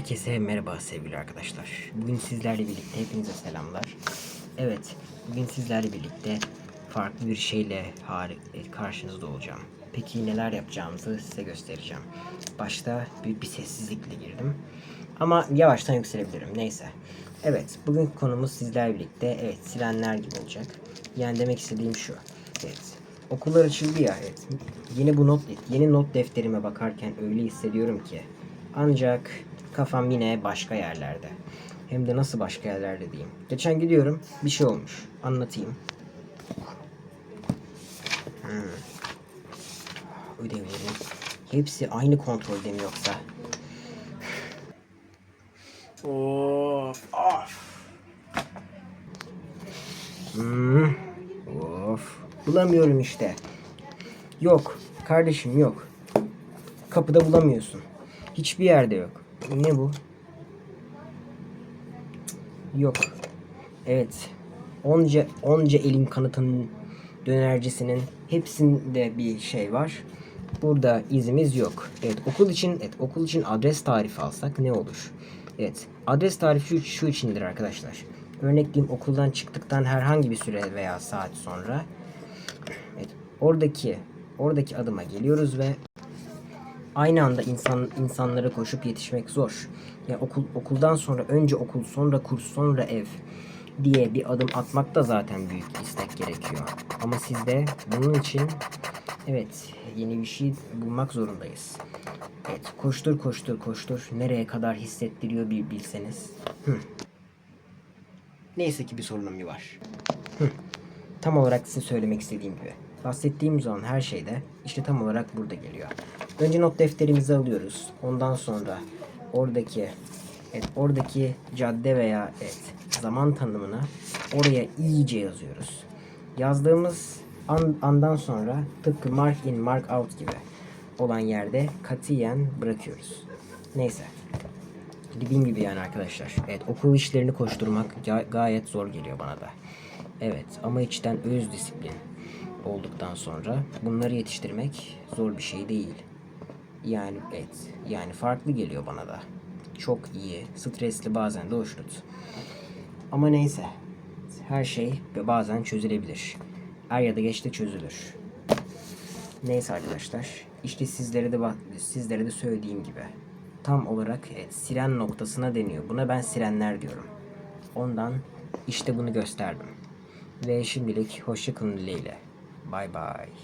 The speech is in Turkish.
Herkese merhaba sevgili arkadaşlar. Bugün sizlerle birlikte hepinize selamlar. Evet, bugün sizlerle birlikte farklı bir şeyle e, karşınızda olacağım. Peki neler yapacağımızı size göstereceğim. Başta büyük bir sessizlikle girdim. Ama yavaştan yükselebilirim. Neyse. Evet, bugün konumuz sizlerle birlikte evet sirenler gibi olacak. Yani demek istediğim şu. Evet, okullar açıldı ya. Evet. Yeni bu not yeni not defterime bakarken öyle hissediyorum ki ancak kafam yine başka yerlerde. Hem de nasıl başka yerlerde diyeyim. Geçen gidiyorum bir şey olmuş. Anlatayım. Hmm. Ödevlerin hepsi aynı kontrolde mi yoksa? Of, of. Hmm. Of. Bulamıyorum işte. Yok. Kardeşim yok. Kapıda bulamıyorsun. Hiçbir yerde yok. Ne bu? Yok. Evet. Onca onca elin kanıtının dönercisinin hepsinde bir şey var. Burada izimiz yok. Evet okul için evet okul için adres tarifi alsak ne olur? Evet adres tarifi şu, şu içindir arkadaşlar. Örnek okuldan çıktıktan herhangi bir süre veya saat sonra evet oradaki oradaki adıma geliyoruz ve aynı anda insan insanlara koşup yetişmek zor. Ya okul okuldan sonra önce okul, sonra kurs, sonra ev diye bir adım atmak da zaten büyük bir istek gerekiyor. Ama sizde bunun için evet yeni bir şey bulmak zorundayız. Evet koştur koştur koştur nereye kadar hissettiriyor bir bilseniz. Hı. Neyse ki bir sorunum var. Hı. Tam olarak size söylemek istediğim gibi. Bahsettiğim zaman her şeyde işte tam olarak burada geliyor. Önce not defterimizi alıyoruz. Ondan sonra oradaki evet, oradaki cadde veya evet, zaman tanımını oraya iyice yazıyoruz. Yazdığımız an, andan sonra tıpkı mark in mark out gibi olan yerde katiyen bırakıyoruz. Neyse. Dediğim gibi yani arkadaşlar. Evet okul işlerini koşturmak ga- gayet zor geliyor bana da. Evet ama içten öz disiplin olduktan sonra bunları yetiştirmek zor bir şey değil. Yani evet yani farklı geliyor bana da. Çok iyi, stresli bazen de hoşnut. Ama neyse. Her şey bazen çözülebilir. Er ya da geç de çözülür. Neyse arkadaşlar. İşte sizlere de sizlere de söylediğim gibi. Tam olarak evet, siren noktasına deniyor. Buna ben sirenler diyorum. Ondan işte bunu gösterdim. Ve şimdilik hoşçakalın dileğiyle. Bye bye.